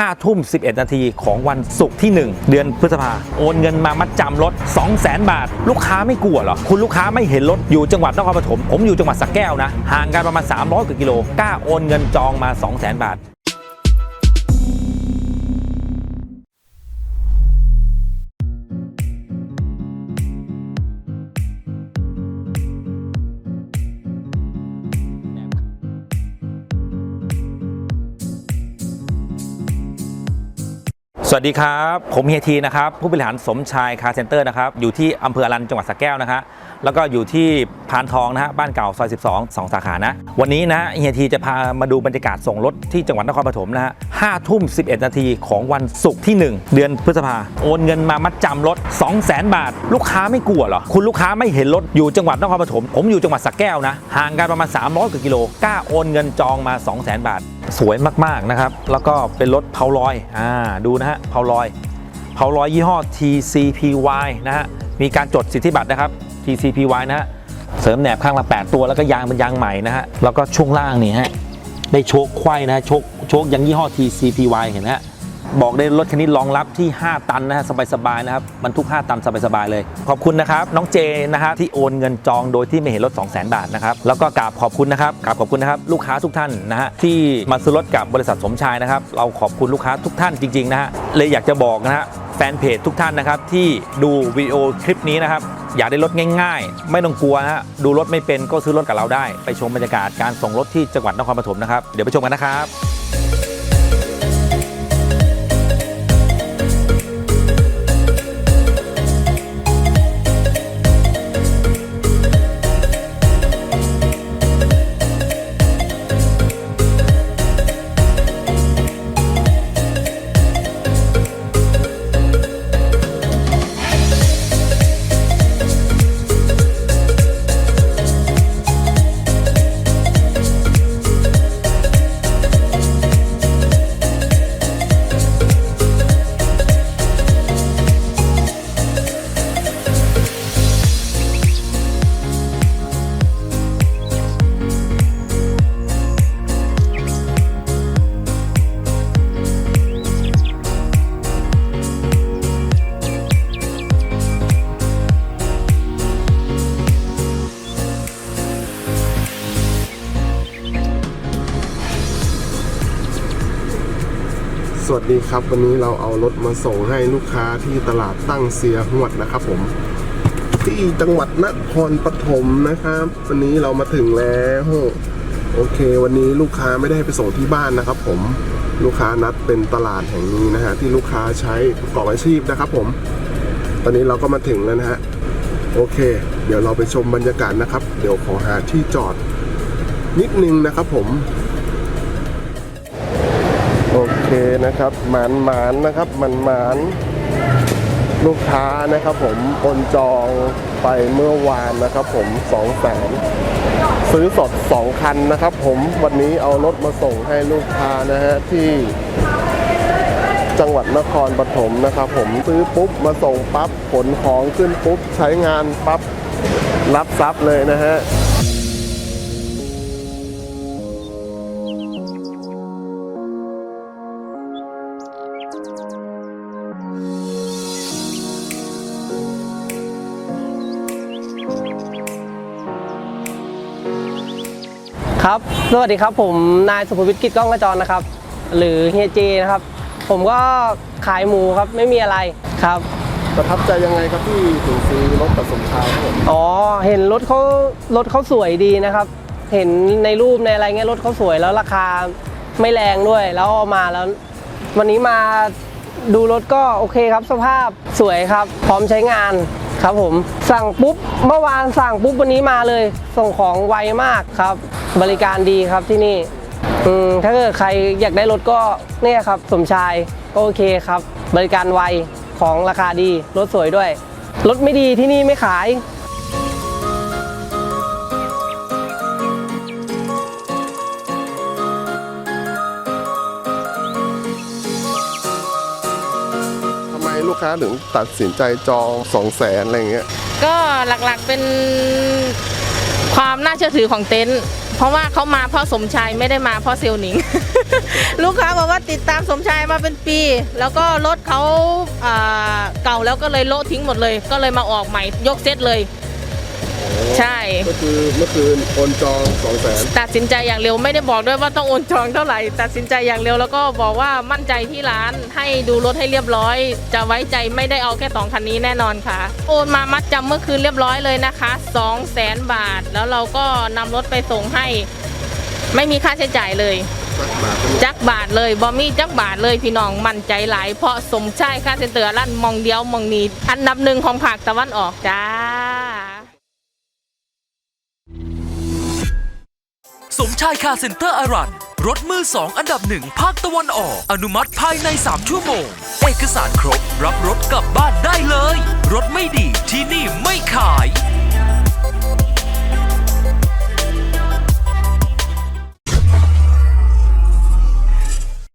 5ทุ่ม 11 นาทีของวันศุกร์ที่ 1 เดือนพฤษภาโอนเงินมามัดจำรถ 200,000 บาท ลูกค้าไม่กลัวหรอ คุณลูกค้าไม่เห็นรถอยู่จังหวัดนครปฐมผมอยู่จังหวัดสระแก้วนะ ห่างกันประมาณ 300กว่ากิโลกล้าโอนเงินจองมา 200,000 บาท วัสดีครับ ผมเฮียทีนะครับ ผู้บริหารสมชายคาร์เซ็นเตอร์นะครับ อยู่ที่อำเภออรันจังหวัดสระแก้วนะฮะแล้วก็อยู่ที่พานทองนะฮะบ้านเก่าซอย 12 2 สาขานะ วันนี้นะเฮียทีจะพามาดูบรรยากาศส่งรถที่จังหวัดนครปฐมนะฮะ5ทุ่ม 11 นาทีของวันศุกร์ที่ 1 เดือนพฤษภาโอนเงินมามัดจำรถ 200,000 บาท ลูกค้าไม่กลัวเหรอ คุณลูกค้าไม่เห็นรถอยู่จังหวัดนครปฐมผมอยู่จังหวัดสระแก้วนะห่างกันประมาณ300กว่ากิโลกล้าโอนเงินจองมา 200,000 บาท สวยมากๆนะครับ แล้วก็เป็นรถเพาลอยอ่าดูนะฮะเพาลอยเพาลอยยี่ห้อ TCPY นะฮะมีการจดสิทธิบัตรนะครับ TCPY นะฮะเสริมแหนบข้างละ 8 ตัวแล้วก็ยางเป็นยางใหม่นะฮะแล้วก็ช่วงล่างนี่ฮะได้โชคไขว้นะฮะโชคโชคยังยี่ห้อ TCPY เห็นไหมฮะ บอกได้รถคันนี้รองรับที่ 5 ตันนะฮะสบายๆนะครับบรรทุก 5 ตันสบายๆเลย ขอบคุณนะครับ น้องเจนะฮะที่โอนเงินจองโดยที่ไม่เห็นรถ 200,000 บาทนะครับ แล้วก็กราบขอบคุณนะครับกราบขอบคุณนะครับลูกค้าทุกท่านนะฮะที่มาซื้อรถกับบริษัทสมชายนะครับ เราขอบคุณลูกค้าทุกท่านจริงๆนะฮะเลยอยากจะบอกนะฮะแฟนเพจทุกท่านนะครับที่ดูวิดีโอคลิปนี้นะครับอยากได้รถง่ายๆ ไม่ต้องกลัวนะฮะดูรถไม่เป็นก็ซื้อรถกับเราได้ ไปชมบรรยากาศการส่งรถที่จังหวัดนครปฐมนะครับเดี๋ยวไปชมกันนะครับ สวัสดีครับ วันนี้เราเอารถมาส่งให้ลูกค้าที่ตลาดตั้งเสียหวดนะครับผม ที่จังหวัดนครปฐมนะครับ วันนี้เรามาถึงแล้วโอเค วันนี้ลูกค้าไม่ได้ไปส่งที่บ้านนะครับ ผมลูกค้านัดเป็นตลาดแห่งนี้นะฮะที่ลูกค้าใช้ประกอบอาชีพนะครับ ผม ตอนนี้เราก็มาถึงแล้วนะฮะโอเค เดี๋ยวเราไปชมบรรยากาศนะครับ เดี๋ยวขอหาที่จอดนิดนึงนะครับ ผม เคนะครับ หมานหมานนะครับหมันหมานลูกค้านะครับผมโอนจองไปเมื่อวานนะครับผมสองแสนซื้อสดสองคันนะครับผมวันนี้เอารถมาส่งให้ลูกค้านะฮะที่จังหวัดนครปฐมนะครับผมซื้อปุ๊บมาส่งปั๊บขนของขึ้นปุ๊บ ใช้งานปั๊บรับทรัพย์เลยนะฮะ ครับ สวัสดีครับผมนายสุภวิทย์กิจก้องกระจรนะครับ หรือเฮียเจนะครับ ผมก็ขายหมูครับไม่มีอะไรครับ ประทับใจยังไงครับที่ถึงซื้อรถกับสมชายครับผมอ๋อเห็นรถเขารถเขาสวยดีนะครับ เห็นในรูปในอะไรเงี้ยรถเขาสวยแล้วราคาไม่แรงด้วย แล้วเอามาแล้ว วันนี้มาดูรถก็โอเคครับ สภาพสวยครับ พร้อมใช้งานครับผม สั่งปุ๊บเมื่อวานสั่งปุ๊บวันนี้มาเลย ส่งของไวมากครับ บริการดีครับที่นี่อืมถ้าเกิดใครอยากได้รถก็เนี่ยครับ สมชายก็โอเคครับ บริการไวของราคาดีรถสวยด้วยรถไม่ดีที่นี่ไม่ขาย กค้าถึงตัดสินใจจองสองแสนอะไรเงี้ยก็หลักๆเป็นความน่าเชื่อถือของเต็นท์เพราะว่าเขามาเพราะสมชายไม่ได้มาเพราะเซลลหนิง ลูกค้าบอกว่าติดตามสมชายมาเป็นปี แล้วก็รถเขาอ่าเก่าแล้วก็เลยโละทิ้งหมดเลย ก็เลยมาออกใหม่ยกเซตเลย ใช่ ก็คือเมื่อคืนโอนจองสองแสนตัดสินใจอย่างเร็วไม่ได้บอกด้วยว่าต้องโอนจองเท่าไหร่ ตัดสินใจอย่างเร็วแล้วก็บอกว่ามั่นใจที่ร้านให้ดูรถให้เรียบร้อย จะไว้ใจไม่ได้เอาแค่สองคันนี้แน่นอนค่ะ โอนมามัดจำเมื่อคืนเรียบร้อยเลยนะคะ2 0 0แสนบาท แล้วเราก็นำรถไปส่งให้ ไม่มีค่าใช้จ่ายเลย สักบาทก็ไม่จักบาทเลยบอมี่จักบาทเลยพี่น้องมั่นใจหลายเพราะสมชายค่าเซ็นเตอร์ลั่นมองเดียวมองนีอันดับหนึ่งของภาคตะวันออกจ้า สมชายคาร์เซ็นเตอร์อารันรถมือสองอันดับหนึ่งภาคตะวันออก อนุมัติภายใน 3 ชั่วโมง เอกสารครบ รับรถกลับบ้านได้เลย รถไม่ดีที่นี่ไม่ขาย